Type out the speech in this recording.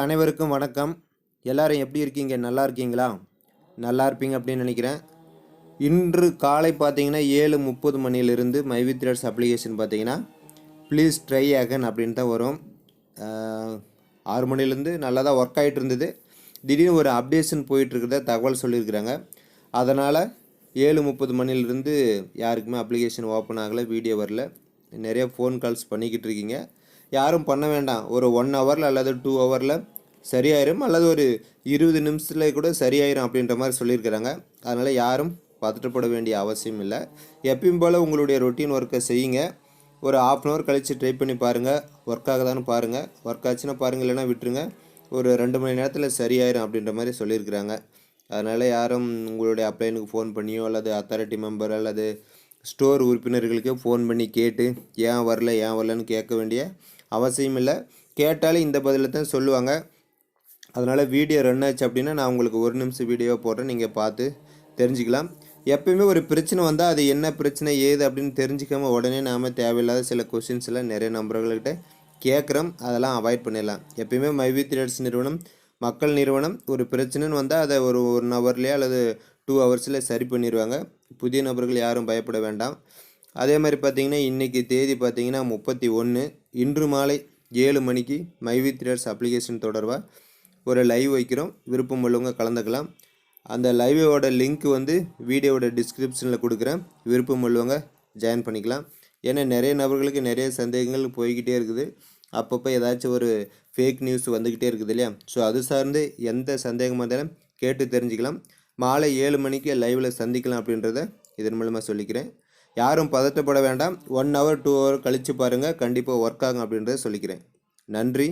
அனைவருக்கும் வணக்கம். எல்லாரும் எப்படி இருக்கீங்க? நல்லா இருக்கீங்களா? நல்லா இருப்பீங்க அப்படின்னு நினைக்கிறேன். இன்று காலை பார்த்தீங்கன்னா ஏழு முப்பது மணியிலிருந்து மை வித் த்ரெட்ஸ் அப்ளிகேஷன் பார்த்தீங்கன்னா ப்ளீஸ் ட்ரை அகன் அப்படின்னு தான் வரும். ஆறு மணிலேருந்து நல்லா தான் ஒர்க் ஆகிட்டு இருந்தது திடீர்னு ஒரு அப்டேஷன் போயிட்டுருக்கிறத தகவல் சொல்லியிருக்கிறாங்க. அதனால் ஏழு முப்பது மணிலிருந்து யாருக்குமே அப்ளிகேஷன் ஓப்பன் ஆகலை வீடியோ வரல. நிறைய ஃபோன் கால்ஸ் பண்ணிக்கிட்டு இருக்கீங்க யாரும் பண்ண வேண்டாம். ஒரு ஒன் ஹவரில் அல்லது டூ ஹவரில் சரியாயிரும் அல்லது ஒரு இருபது நிமிஷத்தில் கூட சரியாயிரும் அப்படின்ற மாதிரி சொல்லியிருக்கிறாங்க. அதனால் யாரும் பதட்டப்பட வேண்டிய அவசியம் இல்லை. எப்பயும் போல் உங்களுடைய ரொட்டீன் ஒர்க்கை செய்யுங்க. ஒரு ஆஃப் அன் ஹவர் கழித்து ட்ரை பண்ணி பாருங்கள் ஒர்க் ஆகுதான்னு பாருங்கள் ஒர்க் ஆச்சுன்னா பாருங்கள் இல்லைன்னா விட்டுருங்க. ஒரு ரெண்டு மணி நேரத்தில் சரியாயிரும் அப்படின்ற மாதிரி சொல்லியிருக்கிறாங்க. அதனால் யாரும் உங்களுடைய அப்ளைனுக்கு ஃபோன் பண்ணியோ அல்லது அத்தாரிட்டி மெம்பர் அல்லது ஸ்டோர் உறுப்பினர்களுக்கே ஃபோன் பண்ணி கேட்டு ஏன் வரல? ஏன் வரலன்னு கேட்க வேண்டிய அவசியம் இல்லை. கேட்டாலே இந்த பதிலை தான் சொல்லுவாங்க. அதனால் வீடியோ ரன் ஆச்சு அப்படின்னா நான் உங்களுக்கு ஒரு நிமிஷம் வீடியோ போடுறேன். நீங்கள் பார்த்து தெரிஞ்சுக்கலாம். எப்பயுமே ஒரு பிரச்சனை வந்தால் அது என்ன பிரச்சனை ஏது அப்படின்னு தெரிஞ்சுக்காம உடனே நாம் தேவையில்லாத சில கொஷின்ஸ்லாம் நிறைய நம்பர்கள்கிட்ட கேட்குறோம். அதெல்லாம் அவாய்ட் பண்ணிடலாம். எப்பயுமே மைவி த்ரேட்ஸ் நிறுவனம் மக்கள் நிறுவனம் ஒரு பிரச்சனைன்னு வந்தால் அதை ஒரு ஒன் ஹவர்லேயே அல்லது டூ ஹவர்ஸில் சரி பண்ணிடுவாங்க. புதிய நபர்கள் யாரும் பயப்பட வேண்டாம். அதே மாதிரி பார்த்தீங்கன்னா இன்றைக்கி தேதி பார்த்தீங்கன்னா முப்பத்தி ஒன்று இன்று மாலை ஏழு மணிக்கு மைவி த்ரேட்ஸ் அப்ளிகேஷன் தொடர்பாக ஒரு லைவ் வைக்கிறோம். விருப்பம் உள்ளவங்க கலந்துக்கலாம். அந்த லைவோட லிங்க் வந்து வீடியோவோட டிஸ்கிரிப்ஷனில் கொடுக்குறேன். விருப்பம் உள்ளவங்க ஜாயின் பண்ணிக்கலாம். ஏன்னா நிறைய நபர்களுக்கு நிறைய சந்தேகங்கள் போய்கிட்டே இருக்குது. அப்பப்போ ஏதாச்சும் ஒரு ஃபேக் நியூஸ் வந்துக்கிட்டே இருக்குது இல்லையா? ஸோ அது சார்ந்து எந்த சந்தேகமாக இருந்தாலும் கேட்டு தெரிஞ்சுக்கலாம். மாலை ஏழு மணிக்கு லைவில் சந்திக்கலாம் அப்படின்றத இதன் மூலமாக சொல்லிக்கிறேன். யாரும் பதட்டப்பட வேண்டாம். ஒன் ஹவர் டூ ஹவர் கழித்து பாருங்கள் கண்டிப்பாக ஒர்க் ஆகும் அப்படின்றத சொல்லிக்கிறேன். நன்றி.